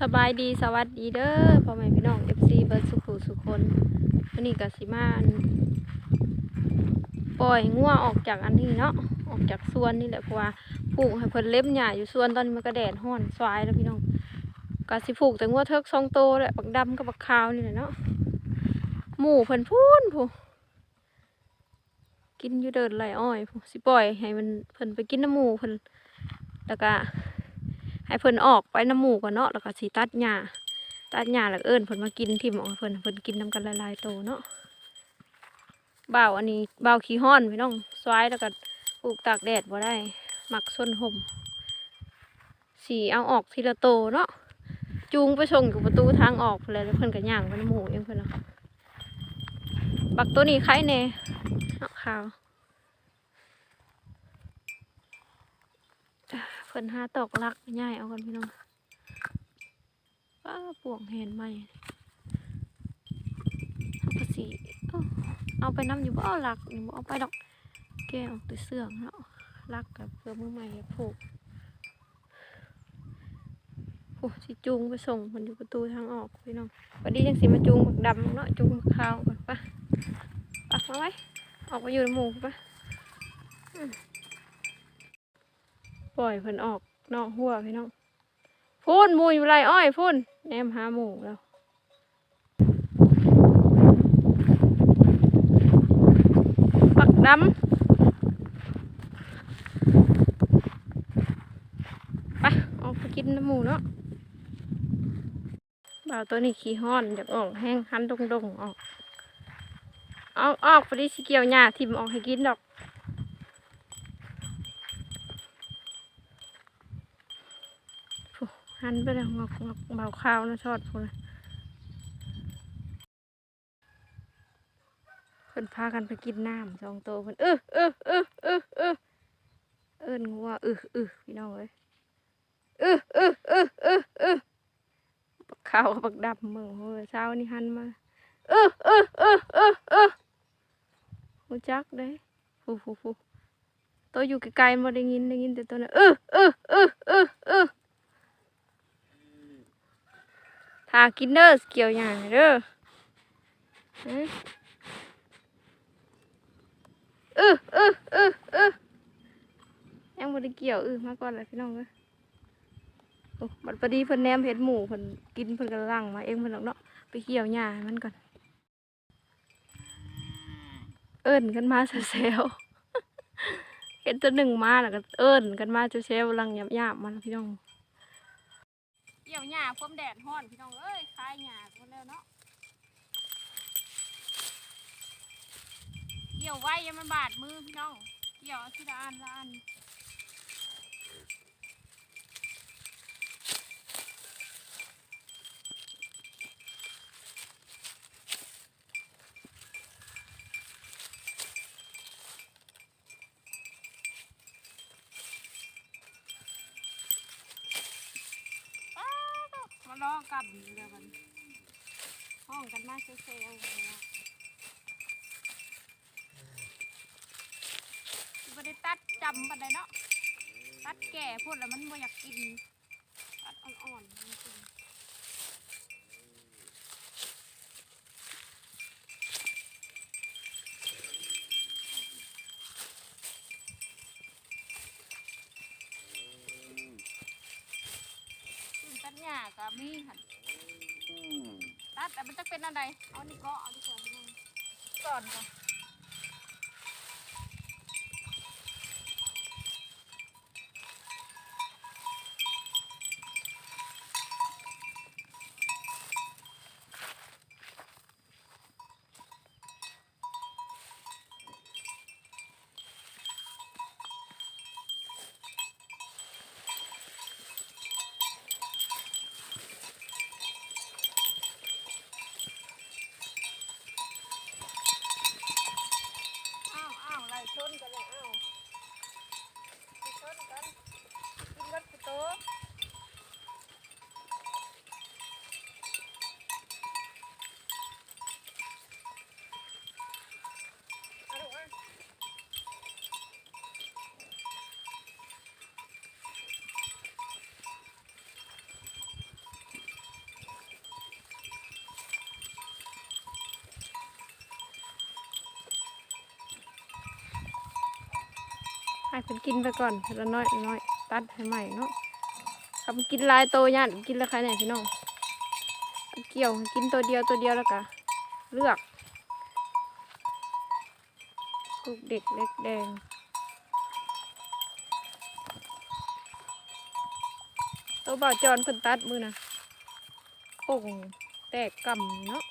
สบายดีสวัสดีเด้อพ่อแม่พี่น้องเอฟซีเบิร์ดสุขุสุขคนวันนี้ก็สิมานปล่อยงัวออกจากอันนี้เนาะออกจากสวนนี่แหละเพราะว่าปลูกให้เพิ่นเล็บหญ้าอยู่สวนตอนนี้มันก็แดดห้อนสวายแล้วพี่น้องก็สิผูกแต่งัวเทิกสองโตแหละบักดำกับบักขาวนี่แหละเนาะหมูเพิ่นพูนผู้กินอยู่เดินไหลอ้อยผู้สิปล่อยให้มันเพิ่นไปกินน้ำหมูเพิ่นแล้วก็ ให้เพิ่นออกไปน้ำหมูก่อนเนาะแล้วก็สีตัดหญ้าตัดหญ้าแล้วเอิ้นเพิ่นมากินทิ่มออกเพิ่นเพิ่นกินน้ำกันหลายโตเนาะเบาอันนี้เบาขี้ห้อนพี่น้องสวายแล้วก็ปลูกตากแดดบ่ได้หมักส้นห่มสีเอาออกทีละโตเนาะจูงไปส่งอยู่ประตูทางออกเลยแล้วเพิ่นก็ย่างไปน้ำหมูเองเพิ่นเนาะบักตัวนี้ไข่แน่เนาะขาว เพิ่นหาตอกลักง่ายเอากันพี่น้องป้าปวงแหนใหม่เอาภาษีเอาไปน้ำอยู่บ่เอาลักนี่บ่เอาไปดอก แกออกแต่เสื่องเนาะลักกับเพื่อมือใหม่ผูกโอ้สิจูงไปส่งมันอยู่ประตูทางออกพี่น้องวันนี้ยังสิมาจูงบักดำเนาะจูงขาวก่อนปะปักมาไว้ออกไปอยู่ในหมู่ปะ ปล่อยเพิ่นออกนอกหัวพี่น้องพูนมูอยู่ไรอ้อยพูนแนมหาหมูแล้วปักดำไปออกไปกินน้ำหมูเนาะบ่าวตัวนี้ขี้ห้อนอยากออกแห้งหันดงๆออกออกออกไปดิสิเกี่ยวหญ้าทิมออกให้กินดอก หันไปแล้วงอกงอกเบาข้าวนะทอดพูนเพิ่นพากันไปกินน้ำสองโตเพิ่นเออเออเออเออเออเอิ้นงัวเออเออพี่น้องเอ้ยเออเออเออเออเออบักขาวกับบักดำมึงเฮ้ยเช้านี่หันมาเออเออเออเออเออหูจักเด้ฟูฟูฟูตัวอยู่ไกลๆมาได้ยินได้ยินแต่ตัวนั้นเออเออเออเออเออ ทากินเด้อเกี่ยวอย่างเด้อเออเออเออเออยังบ่ได้เกี่ยวเออมาก่อนเลยพี่น้องเอ้ยโอ้บัดพอดีเพิ่นแนมเห็ดหมูเพิ่นกินเพิ่นกำลังมาเองเพิ่นหรอกเนาะไปเกี่ยวหญ้ามันก่อน เอิ้นกันมาเซลเห็นตัวหนึ่งมาแล้วก็เอิ้นกันมาเซลๆกำลังหยาบๆมันพี่น้อง เกี่ยวหญ้าพรมแดดห้อนพี่น้องเอ้ยคลายหญ้าคนแล้วเนาะเกี่ยวไว้ยังมันบาดมือพี่น้อง เกี่ยวเอาทีละอันละอันอ้าวมา ล้อยู่เดี๋ยวกันห้องกันมาเซลล์ๆเลยอะบ่ได้ตัดจำปันไดเนาะตัดแก่พูดแล้วมันบ่อยากกินตัดอ่อนๆมันกินหญ้าก็มีหัน ตัดแต่มันจะเป็นอะไรเอานี่ก็เอาดีกว่าพี่น้อนก่อนก่อน ให้เพิ่นกินไปก่อนละน้อยละน้อยตัดให้ใหม่เนาะคำกินลายโตย่านกินแล้วใครเนี่ยพี่น้องเกี่ยวกินตัวเดียวตัวเดียวแล้วก็เลือกลูกเด็กเล็กแดงตัวบ่าวจอนเพิ่นตัดมือนะโป่งแตกกำเนาะ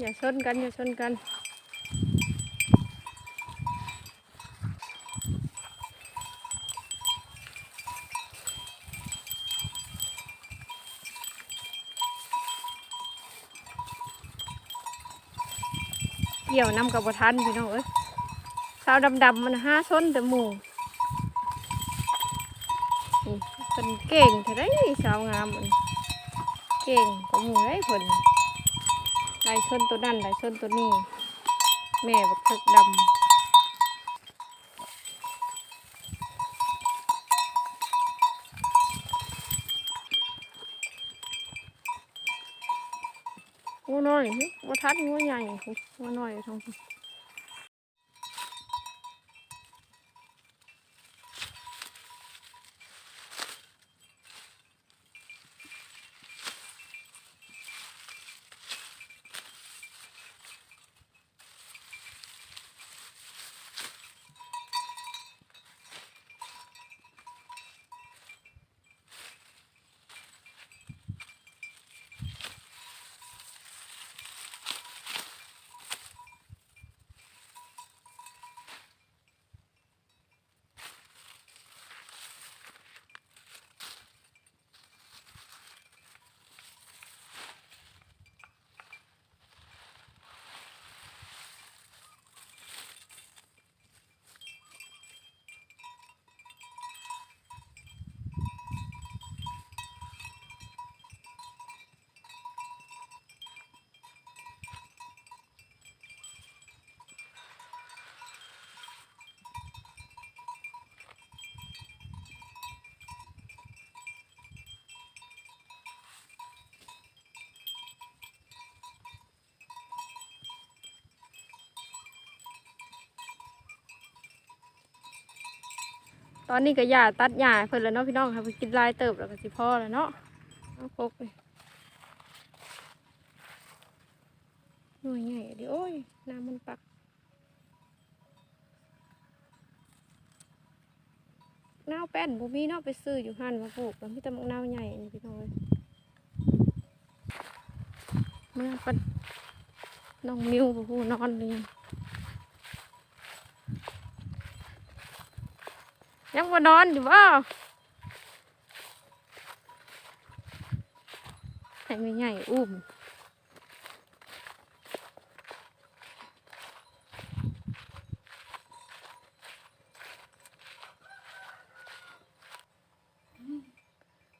อย่าชนกัน อย่าชนกันเกี่ยวน้ำกับบัทันพี่น้องเอ้ยสาวดำๆมันห้าชนแต่หมูนี่เป็นเก่งเท่าไรสาวงามมันเก่งกว่าหมูได้ผล ลายชนตัวนั่นลายชนตัวนี้แม่บักทึกดำงูน้อยวัทัดงูใหญ่งูน้อยทั้ง ตอนนี้ก็หญ้าตัดหญ้าเพิ่นแล้วเนาะพี่น้องค่ะไปกินลายเติบแล้วก็สิพ่อแล้วเนาะเอาพกเลยหน่วยใหญ่ดิโอ้ยน้ำมันปักนาแป้นบ่มีเนาะไปซื้ออยู่หันมาปลูกแล้วมีแต่มักนาใหญ่นี่พี่น้องเอ้ยเมื่อปันน้องมิวบ่ฮู้นอนหรือยั ยังบ่นอนอยู่บ่ให้ไม่ใหญ่อุ้ม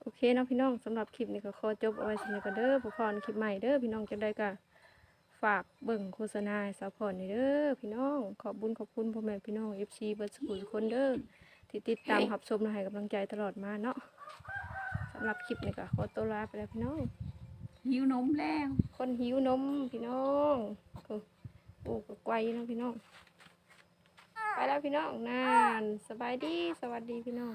โอเคเนาะพี่น้องสำหรับคลิปนี้ก็ขอจบเอาไว้สำหรับกันเด้อผู้พรคลิปใหม่เด้อพี่น้องจะได้ก็ฝากเบิ่งโฆษณาให้สาวพรนี่เด้อพี่น้องขอบบุญขอบคุณพ่อแม่พี่น้อง FC เบิร์ดสกุลคนเด้อ ที่ติดตามรับชมและให้กำลังใจตลอดมาเนาะสำหรับคลิปนี้ก็ขอตัวลาไปแล้วพี่น้อง หิวนมแล้ว คนหิวนมพี่น้องโอ้โอ้ก็ไกวเนาะพี่น้อง ไปแล้วพี่น้องนานสบายดีสวัสดีพี่น้อง